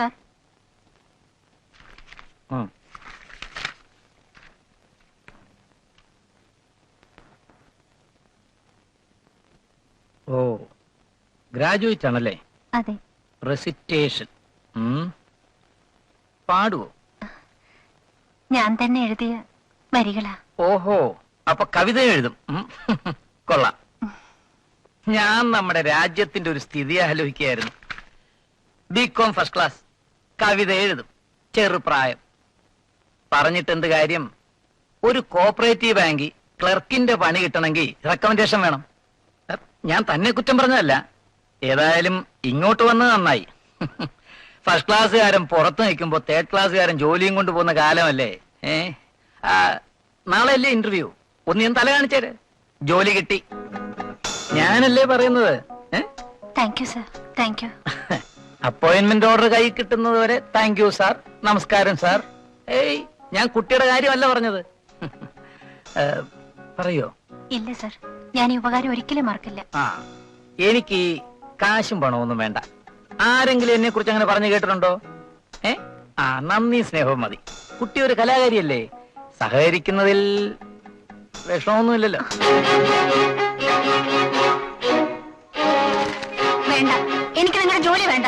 Sir. ഓ graduate ആണല്ലേ? അതെ. Recitation പാടുവോ? ഞാൻ തന്നെ എഴുതിയ വരികളാ. ഓഹോ അപ്പൊ കവിത എഴുതും. കൊള്ളാം. ഞാൻ നമ്മുടെ രാജ്യത്തിന്റെ ഒരു സ്ഥിതി ആലോചിക്കുകയായിരുന്നു. ബികോം ഫസ്റ്റ് ക്ലാസ് കവിത എഴുതും. ചെറുപ്രായം പറഞ്ഞിട്ട് എന്ത് കാര്യം? ഒരു കോപ്പറേറ്റീവ് ബാങ്കിൽ ക്ലർക്കിന്റെ പണി കിട്ടണമെങ്കിൽ റെക്കമെൻഡേഷൻ വേണം. ഞാൻ തന്നെ കുറ്റം പറഞ്ഞതല്ല. ഏതായാലും ഇങ്ങോട്ട് വന്നത് നന്നായി. ഫസ്റ്റ് ക്ലാസ്സുകാരൻ പുറത്ത് നിൽക്കുമ്പോൾ തേർഡ് ക്ലാസ്സുകാരൻ ജോലിയും കൊണ്ട് പോകുന്ന കാലമല്ലേ? ഏ? നാളെ അല്ലേ ഇന്റർവ്യൂ ഒന്ന് ഞാൻ തല കാണിച്ചേര്. ജോലി കിട്ടി. ഞാനല്ലേ പറയുന്നത്? Thank you sir thank you appointment order കൈ കിട്ടുന്നത് വരെ താങ്ക് യു സാർ നമസ്കാരം സാർ ഏയ് ഞാൻ കുട്ടിയുടെ കാര്യമല്ല പറഞ്ഞത്. പറയോ? ഇല്ല സാർ ഞാൻ ഈ ഉപകാരം ഒരിക്കലും മറക്കില്ല. ആ എനിക്ക് ഈ കാശും പണമൊന്നും വേണ്ട. ആരെങ്കിലും എന്നെ കുറിച്ച് അങ്ങനെ പറഞ്ഞു കേട്ടിട്ടുണ്ടോ? ഏ? ആ നന്ദി സ്നേഹവും മതി. കുട്ടി ഒരു കലാകാരിയല്ലേ? സഹകരിക്കുന്നതിൽ വിഷമമൊന്നുമില്ലല്ലോ. വേണ്ട. എനിക്ക് നിങ്ങളുടെ ജോലി വേണ്ട.